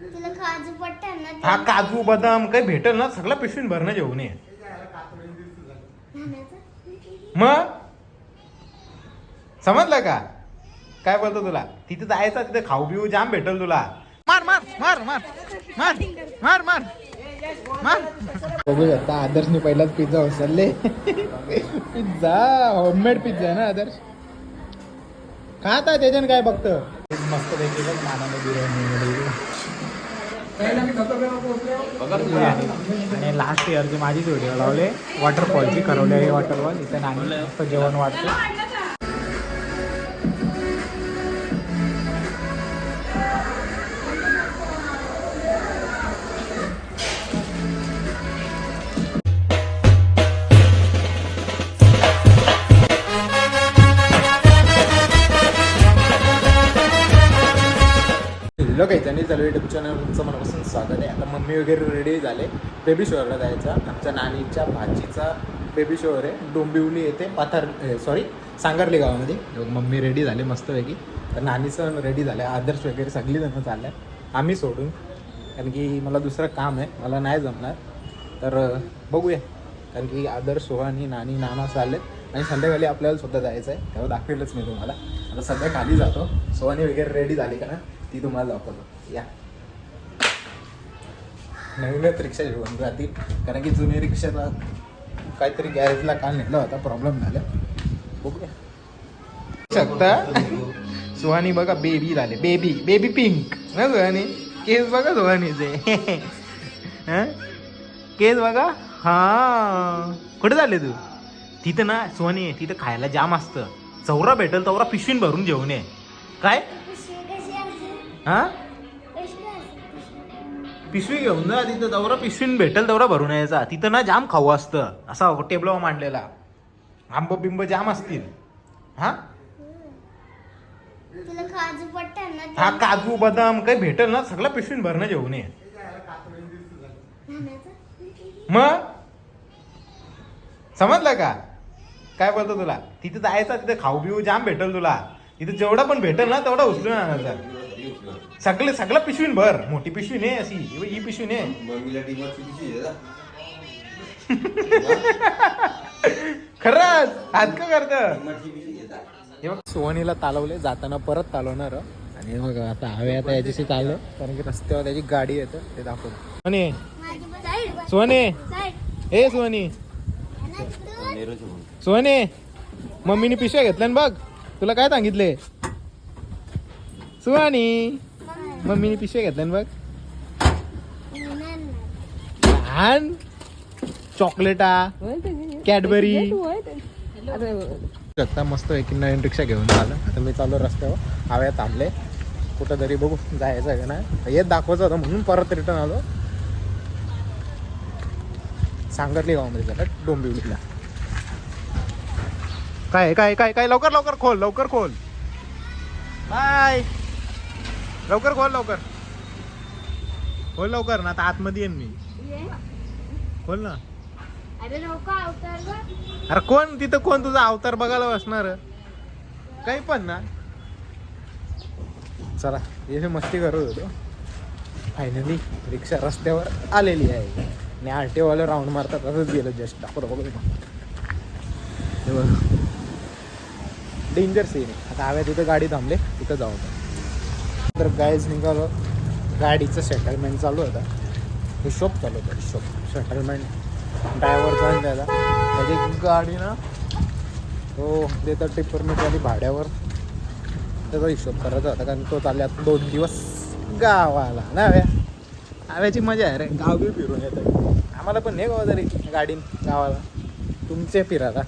तुला काजू पट्टा ना हा काजू बदाम काही भेटेल ना? सगळं पिशवीन भरणं ये. नाण्याचं? मग समजलं का? काय बोलतो तुला? तिथे जायचं तिथे खाऊ पिऊ जाम भेटल तुला. मार मार मार मार मार मार मार मार. बघू शकता आदर्शने पहिलाच पिझ्झा उचलले. पिझ्झा होममेड पिझ्झा ना आदर्श? खात आहे त्याच्यानं काय बघत? मस्त पैकी बघ नानाने बिर्याणी आणि लास्ट इयरची माझीच व्हिडिओ लावले वॉटरफॉलची करवले वॉटरफॉल इथे नानी मस्त जेवण वाटतं हॅलो काही चालू युट्यूब चॅनल तुमचं मनापासून स्वागत आहे. आता मम्मी वगैरे रेडी झाले. बेबी शोअरला जायचा. आमच्या नानीच्या भाचीचा बेबी शोअर आहे. डोंबिवली येते पाथर सॉरी सांगरली गावामध्ये. मम्मी रेडी झाले मस्तपैकी. तर नानीचं रेडी झालं. आदर्श वगैरे सगळी जणं चालल्या आम्ही सोडून. कारण की मला दुसरं काम आहे. मला नाही जमणार. तर बघूया. कारण की आदर्श सोहानी नानी नाना चालले आणि संध्याकाळी आपल्याला सुद्धा जायचं आहे. तेव्हा दाखवेलच मी तुम्हाला. आता सध्या खाली जातो. सोहानी वगैरे रेडी झाली का ना ती तुम्हाला दाखवतो. या. नवीनच रिक्षा घेऊन जातील कारण की जुनी रिक्षाला काहीतरी गॅरेजला काल नेला होता. प्रॉब्लेम झाला. बघूया. शकता? सुहानी बघा बेबी झाले. बेबी बेबी पिंक ना सुहानी? केस बघा सुहानीचे. हं? केस बघा. हा. कुठे झाले तू? तिथं ना सुहानी तिथं खायला जाम असतं. चौरा भेटल चौरा पिशवीन भरून जेवण ये. काय? हा? पिशवी घेऊन जा तिथं तेवढा पिशवीन भेटेल तेवढा भरून यायचा. तिथं ना जाम खाऊ असतं. असा टेबलावर मांडलेला. आंब बिंब जाम असतील. हा? तुला काजू पट्टा ना हा काजू बदाम काही भेटेल ना सगळं पिशवीन भरणं जेवण ये? मग समजलं का? काय बोलतो तुला? तिथे जायचं तिथे खाऊ पिऊ जाम भेटेल तुला. तिथे जेवढं पण भेटेल ना तेवढा उचलून आणायचा. सगळे सगळं पिशवीन भर. मोठी पिशवी ने अशी. ही पिशवी ने? आहे खरंच. आज का करतं? हे बघ सोहनीला चालवले जाताना परत चालवणार. आणि बघा आता हवे आता याच्याशी चाललं कारण की रस्त्यावर त्याची गाडी येतं ते दाखवतो. सोने सोने. हे सोनी सोने मम्मीने पिशव्या घेतल्या ना बघ. तुला काय सांगितले? सुहानी. मम्मीने पिशव्या घेतल्या ना बघ. लहान चॉकलेटा कॅडबरी. शकता मस्त आहे की नवीन रिक्षा घेऊन आलं. आता मी चालू रस्त्यावर. हव्या थांबले. कुठं तरी बघू जायचं आहे का नाही. येत दाखवायचं होतं म्हणून परत रिटर्न आलो. सांगतली गावामध्ये त्याला डोंबिवलीला. काय काय काय काय? लवकर लवकर खोल लवकर खोल. बाय लवकर खोल लवकर. खोल लवकर ना आता आतमध्ये येईन मी. खोल ना. अरे. अरे कोण? तिथं कोण तुझा अवतार बघायला बसणार? काही पण ना. चला हे मस्ती करत होतो. फायनली रिक्षा रस्त्यावर आलेली आहे. आणि आर टी वाले राऊंड मारतात तसंच गेलं जस्ट दाखवतो बघ डेंजर सीन आता हव्या तिथं गाडी थांबले तिथं जाऊ तर गायज निघालो. गाडीचं सेटलमेंट चालू होता हिशोब चालू होता हिशोब. सेटलमेंट ड्रायव्हर जाऊन द्यायला त्याची गाडी ना तो देतात टिप्परमेटवाली भाड्यावर. त्याचा हिशोब करायचा होता कारण तो चालला दोन दिवस गावाला. ना हव्या हव्याची मजा आहे रे. गाव बी फिरून येतं आम्हाला पण नाही गावा तरी गाडीन गावाला. तुमचे फिरायला.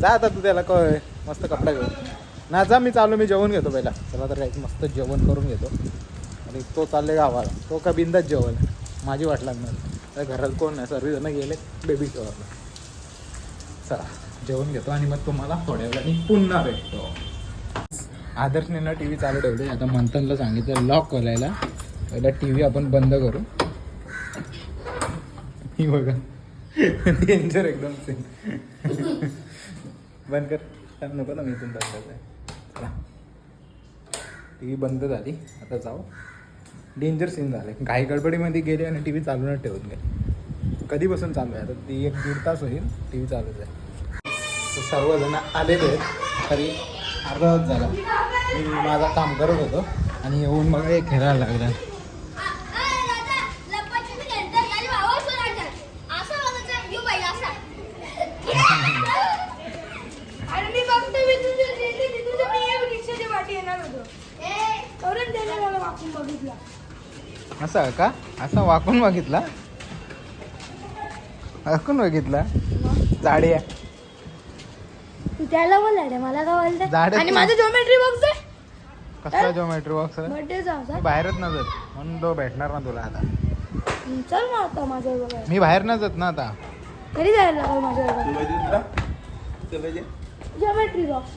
जा आता तू त्याला कळ. मस्त कपडा घेऊन. ना जा मी चालू मी जेवण घेतो पहिला. चला तर काही मस्त जेवण करून घेतो. आणि तो चालले गावाला. तो का बिंदाच जेवण माझी वाट लागणार. घरात कोण नाही सर्वजण गेले. बेबी शोवरला चला जेवण घेतो आणि मग तुम्हाला थोड्या वेळाने पुन्हा भेटतो. आदर्शने ना टी व्ही चालू ठेवली आता मंथनला सांगितलं लॉक करायला. पहिला टी व्ही आपण बंद करू. ही बघा. डेंजर एकदम सीन बंद कर. नको ना मी तुमचा टी व्ही बंद झाली. आता जाऊ. डेंजर सीन झाले. घाई गडबडीमध्ये गेले आणि टी व्ही चालूनच ठेवून गेले कधीपासून चालू आहे? आता ती एक दीड तास होईल टी व्ही चालूच आहे. सर्वजण आलेले आहेत. तरी अर्धा झाला. मी माझा काम करत होतो आणि येऊन मग हे खेळायला लागला अरे मी बघतो मी तुझ्या मी तुझ्या मी या रिक्षाच्या वाटी येणार होतो करून त्याने मला वाकून बघितला असं का? असा वाकून बघितला? वाकून बघितला? जाडी आहे तू त्याला बोलला रे मला काय बोलते? झाडं आणि माझं जॉमेट्री बॉक्स आहे. कसला जॉमेट्री बॉक्स बर्थडे मी बाहेरच न जात. म्हणून तो भेटणार ना तुला आता. चल मग आता माझ्या मी बाहेर न जात ना आता. कधी जायला लागलं माझ्या जॉमेट्री बॉक्स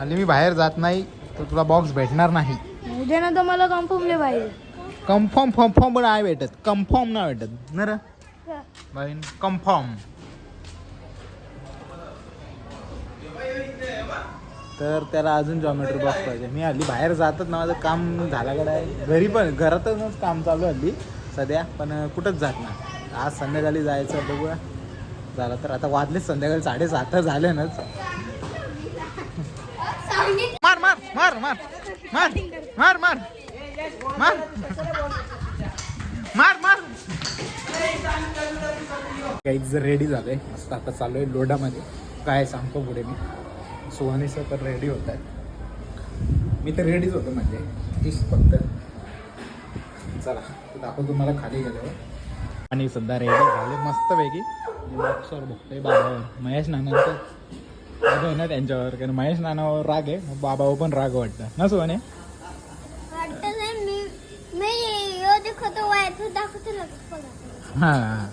आणि मी बाहेर जात नाही तर तुला बॉक्स भेटणार नाही. उद्या ना तर मला कन्फर्मले पाहिजे कन्फर्म फॉर्म पण नाही भेटत. कन्फर्म नाही भेटत. ना रे? कन्फर्म तर त्याला अजून जॉमेट्री बॉक्स पाहिजे. मी हल्ली बाहेर जातच ना माझं काम झाल्याकडे आहे. घरी पण घरातच काम चालू आहे हल्ली. सध्या पण कुठंच जात नाही. आज संध्याकाळी जायचं बघूया. झालं तर आता वाजलेच संध्याकाळी साडेसात झाले नाच मार मार मार मार मार मार मार मार मार. काही जर रेडी झालंय मस्त आता चालू आहे लोडामध्ये. काय सांगतो पुढे मी. सुहानीचं तर रेडी होत आहे. मी तर रेडीच होतो म्हणजे. तीच फक्त. चला तर दाखवतो तुम्हाला खाली गेल्यावर. आणि सध्या रेडी झाले मस्तपैकी. बॉक्सवर बघतोय बाबावर महेश नानांचं. आहे ना त्यांच्यावर. कारण महेश नानावर राग आहे. बाबावर पण राग वाटतं. ना बघा हां.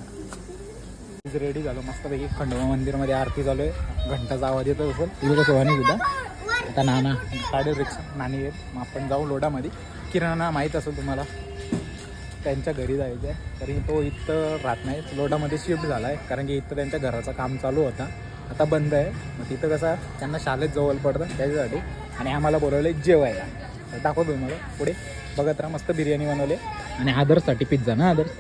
रेडी झालो. मस्तपैकी खंडोबा मंदिरमध्ये आरती चालू आहे. घंटाचा आवाज येतो असेल तिकडे सोहानी सुद्धा. आता नाना गाडी रिक्षा नाणी येत मग आपण जाऊ लोडामध्ये. किराणा माहीत असेल तुम्हाला. त्यांच्या घरी जायचं आहे तरी तो इथं राहत नाही. लोडामध्ये शिफ्ट झाला आहे कारण की इथं त्यांच्या घराचं काम चालू होता. आता बंद आहे. मग तिथं कसं त्यांना शाळेत जवळ पडतं त्याच्यासाठी. आणि आम्हाला बोलवलं जेवायला. तर दाखवतो तुम्हाला पुढे बघत राहा मस्त बिर्याणी बनवली. आणि आदर्ससाठी पिझ्झा ना आदर्स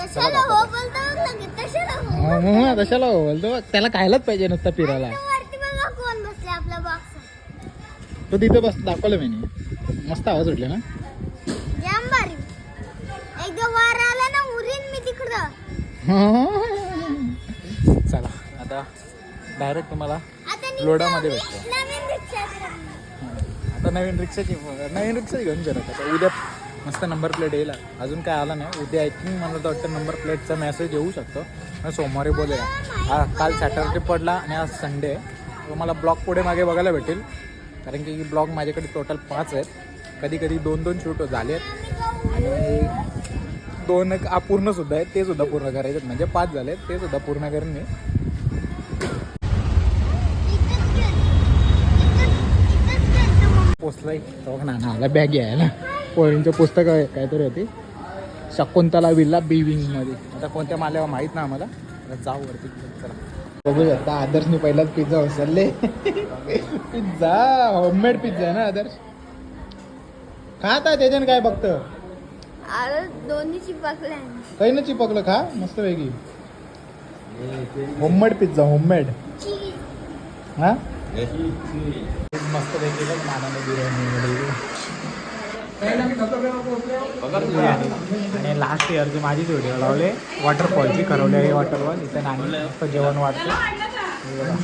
तशाला हो बोलतो हो हो बोलतो? त्याला खायलाच पाहिजे नुसतं फिरायला. तो तिथं बस दाखवलं मी. मस्त आवाज उठले ना. वार आला ना उरीन मी तिकडं. चला आता डायरेक्ट तुम्हाला लोडामध्ये भेटतो. नवीन रिक्षा आता नवीन रिक्षाची नवीन रिक्षा घेऊन फिरत आता. उद्या मस्त नंबर प्लेट येईल. अजून काय आला नाही. उद्या आय थिंक मला तर वाटतं नंबर प्लेटचा मेसेज येऊ शकतो. मग सोमवारी बोलूया. हा काल सॅटरडे पडला आणि आज संडे आहे तो मला ब्लॉग पुढे मागे बघायला भेटेल. कारण की ब्लॉग माझ्याकडे टोटल पाच आहेत. कधी कधी दोन दोन शूट झाले आहेत आणि दोन अपूर्ण सुद्धा आहेत ते सुद्धा पूर्ण करायचे म्हणजे पाच झाले आहेत ते सुद्धा पूर्ण करेन मी पोचलाय. ना आला बॅग घ्यायला. पोळींचं पुस्तक आहे काहीतरी होती. शकुंतला विल्ला बी विंगमध्ये आता कोणत्या माल्यावर माहीत ना आम्हाला. जाऊ वरती. चला. बघू शकता आदर्शने पहिलाच पिझ्झा उचलले. पिझ्झा होममेड पिझ्झा आहे ना आदर्श? खाता त्याच्यानं काय बघतं? अरे दोन्ही चिपकले काही ना चिपकलं खा. मस्त वेगळी होममेड पिझ्झा होममेड हा? मस्त नानाने बिर्याणी आणि लास्ट इयरची माझीच व्हिडिओ लावले वॉटरफॉलची खरवलेली वॉटरफॉल इथे नाणी मस्त जेवण वाटते.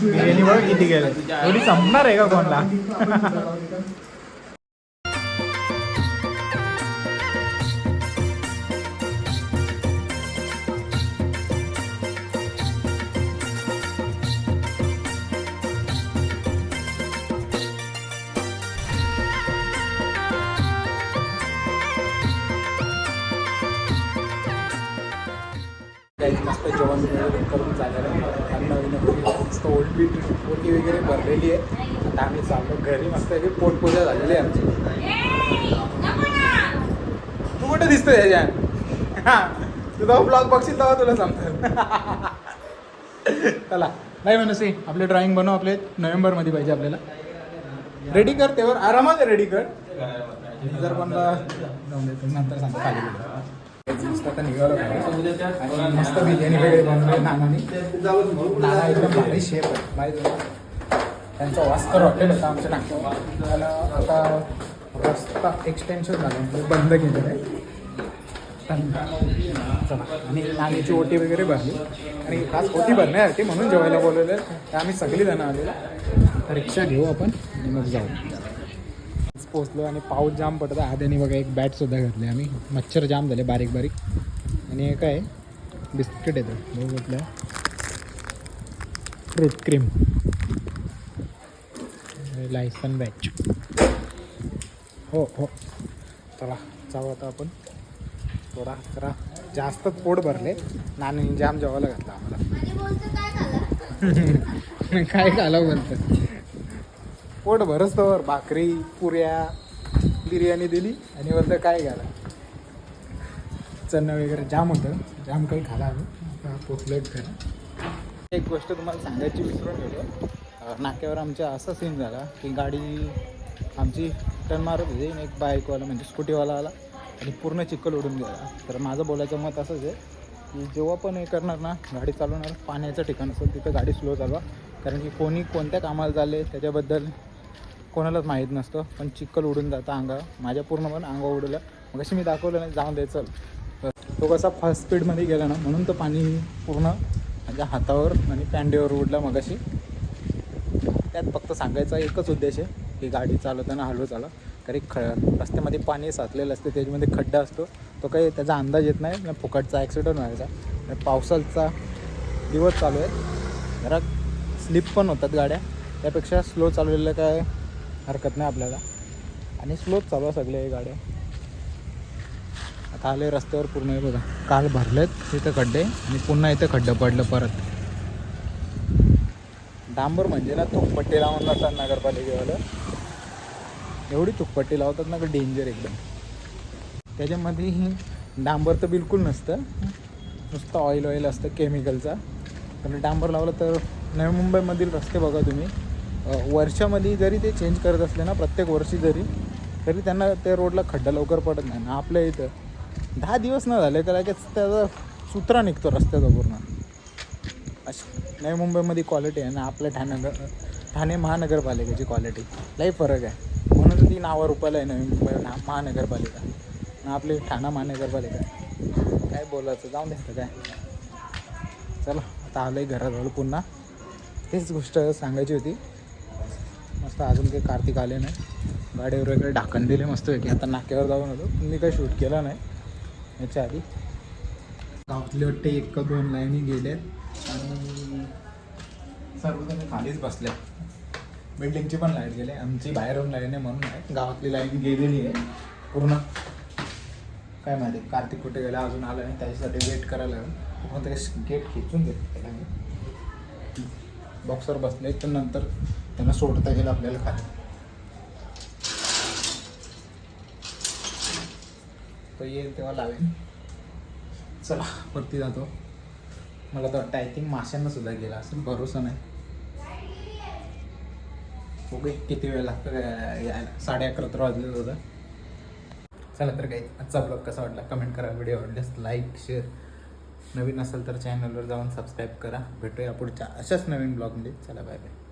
बिर्याणी बघ किती गेले एवढी संपणार आहे का कोणला? मस्त ओल्ड वगैरे भरलेली आहे. आता आम्ही चाललो घरी मस्त आहे. पोटपूजा झालेली आहे आमची. तू कुठे दिसतोय याच्या तू तुझा ब्लॉग बघशील तेव्हा तुला समजेल. चला. नाही मनसी आपले ड्रॉइंग बनव आपले. नोव्हेंबरमध्ये पाहिजे आपल्याला. रेडी कर तेव्हा. आरामात रेडी कर. जर कोणाला नंतर सांगतो. चालेल मस्त आता निघालो खाली आणि मस्त बिर्याणी वगैरे बनवली नाना एकदम भारी शेप आहे माहिती आहे का? हॉटेल होता आमच्या नागपूर त्याला आता रस्ता एक्सटेन्शन झाला बंद केलेलं आहे चला आणि नाण्याची ओटी वगैरे भरली आणि खास ओटी भरण्यासाठी म्हणून जेवायला बोलवलं तर आम्ही सगळी जण आलेलो रिक्षा घेऊ आपण आणि मग जाऊ पोचलो आणि पाऊस जाम पडतो आधीने बघा एक बॅटसुद्धा घातली आम्ही. मच्छर जाम झाले बारीक बारीक. आणि हे काय बिस्किट येतं. बघू म्हटलं फ्रूट क्रीम लायसन बॅच हो हो. चला जाऊ आता आपण. थोडा जरा जास्तच पोट भरले. नानी जाम जेवायला घातला आम्हाला. काय झालं बोलतं पोट भरस तर भाकरी पुऱ्या बिर्याणी दिली आणि बोलतं काय घाला चन्न वगैरे जाम होतं. जाम काही खाला आम्ही. आता पोचलो एक गोष्ट तुम्हाला सांगायची विसरून गेलो. नाक्यावर आमच्या असा सीन झाला की गाडी आमची टर्न मारत होती आणि एक बाईकवाला म्हणजे स्कूटीवाला आला आणि पूर्ण चिखल उडून गेला. तर माझं बोलायचं मत असंच आहे की जेव्हा पण हे करणार ना गाडी चालवणार पाण्याचं ठिकाण असेल तिथं गाडी स्लो चालवा. कारण की कोणी कोणत्या कामाला चालले त्याच्याबद्दल कोणालाच माहीत नसतं पण चिखल उडून जातं अंगा माझ्या पूर्ण पण अंगा उडलं. मग मी दाखवलं नाही जाऊन द्यायचं चल. तो कसा फास्ट स्पीडमध्ये गेला ना म्हणून तो पाणी पूर्ण माझ्या हातावर आणि पॅन्डेवर उडला मग अशी त्यात फक्त सांगायचा एकच उद्देश आहे की गाडी चालवताना हळू चाला. कारण ख रस्त्यामध्ये पाणी साचलेलं असते त्याच्यामध्ये खड्डा असतो. तो काही त्याचा अंदाज येत नाही ना फुकटचा ॲक्सिडेंट व्हायचा. पावसाचा दिवस चालू आहे. जरा स्लिप पण होतात गाड्या. त्यापेक्षा स्लो चालवलेलं काय हरकत नाही आपल्याला. आणि स्लोच चालू आहे सगळे हे गाड्या. आता आले रस्त्यावर पूर्ण हे बघा. काल भरलेत तिथं खड्डे आणि पुन्हा इथं खड्डं पडलं परत. डांबर म्हणजे ना तुकपट्टी लावून जातात नगरपालिकेवालं. एवढी तुकपट्टी लावतात ना का डेंजर एकदम. त्याच्यामध्ये ही डांबर तर बिलकुल नसतं. नुसतं ऑइल ऑइल असतं केमिकलचा पण डांबर लावलं तर नवी मुंबईमधील रस्ते बघा तुम्ही. वर्षामध्ये जरी ते चेंज करत असले ना प्रत्येक वर्षी जरी तरी त्यांना त्या रोडला खड्डा लवकर पडत नाही. ना आपल्या इथं दहा दिवस न झाले तर लगेच त्याचा सुत्रा निघतो रस्त्याचा पूर्ण. अशी नवी मुंबईमध्ये क्वालिटी आहे ना आपल्या ठाणे ठाणे महानगरपालिकेची क्वालिटी लई फरक आहे. म्हणून ती नावं उपायला आहे नवी मुंबई महानगरपालिका. ना आपली ठाणा महानगरपालिका. काय बोलायचं जाऊन द्यायचं काय. चला आता आलं आहे घराजवळ पुन्हा. तेच गोष्ट सांगायची होती. मस्त अजून काही कार्तिक आले नाही. गाडीवर वगैरे ढाकण दिले मस्त की आता नाक्यावर जाऊन होतो पण मी काही शूट केला नाही. याच्या आधी. गावातले वाटते एक का दोन लाईनी गेले आणि सर्वजण खालीच बसले. बिल्डिंगची पण लाइट गेले. आमची बाहेरून लाईन आहे म्हणून आहे गावातली लाईन गेलेली आहे. पूर्ण. काय माहिती कार्तिक कुठे गेला अजून आला नाही. त्याच्यासाठी वेट करायला लागेल. पूर्ण ते गेट खिचून घेत बॉक्सवर बसले तर नंतर त्यांना सोडता येईल आपल्याला खाली. तो येईल तेव्हा लावेन चला वरती जातो. मला तर वाटतं आय थिंक माशांना सुद्धा गेला असेल भरोसा नाही. ओके किती वेळ लागतो यायला साडे अकरा तर वाजलेलं होतं. चला तर काही आजचा ब्लॉग कसा वाटला? कमेंट करा व्हिडिओ आवडल्यास लाईक शेअर नवीन असेल तर चॅनलवर जाऊन सबस्क्राईब करा. भेटूया पुढच्या अशाच नवीन ब्लॉगमध्ये चला बाय बाय